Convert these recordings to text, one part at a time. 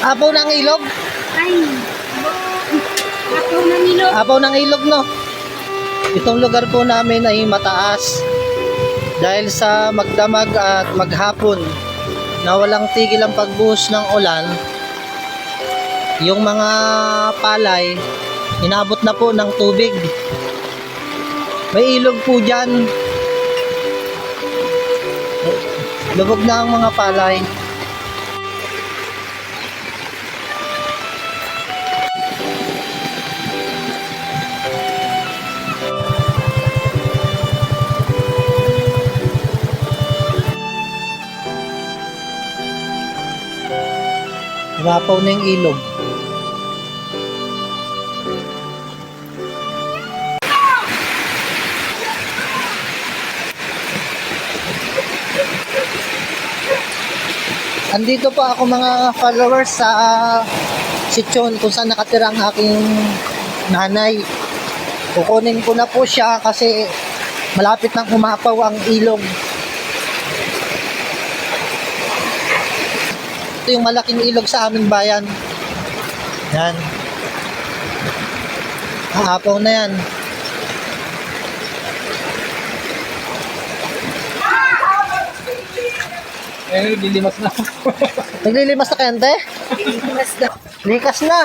Apaw ng ilog? Ay, ako ng ilog. Apaw ng ilog, no? Itong lugar po namin ay mataas. Dahil sa magdamag at maghapon na walang tigil ang pagbuhos ng ulan, yung mga palay, inabot na po ng tubig. May ilog po dyan. Lubog na ang mga palay. Umapaw na yung ilog. Andito pa ako mga followers sa sityon kung saan nakatira ang aking nanay. Kukunin ko na po siya kasi malapit nang umapaw ang ilog. Ito yung malaking ilog sa aming bayan. Yan. Aapaw na yan. Eh, lilimas na. Naglilimas na kente? Mas na. Likas na.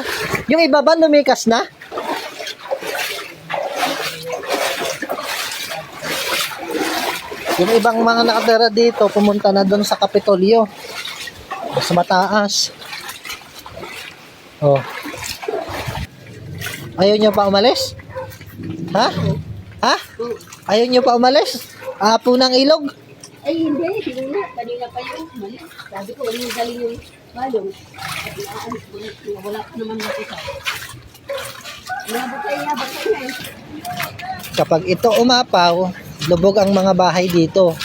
Yung iba ba lumikas na? Yung ibang mga nakatira dito, pumunta na doon sa Kapitolyo. Sa mataas. Oh. Ayaw nyo pa umalis? Ha? Ha? Ayaw nyo pa umalis? Apo ng ilog? Ay, hindi. Hindi na. Kanina pa yun. Mali. Sabi ko, ano yung galing yung balong. At naaalis ko na. Wala pa naman nakita. Inabot tayo eh. Kapag ito umapaw, lubog ang mga bahay dito.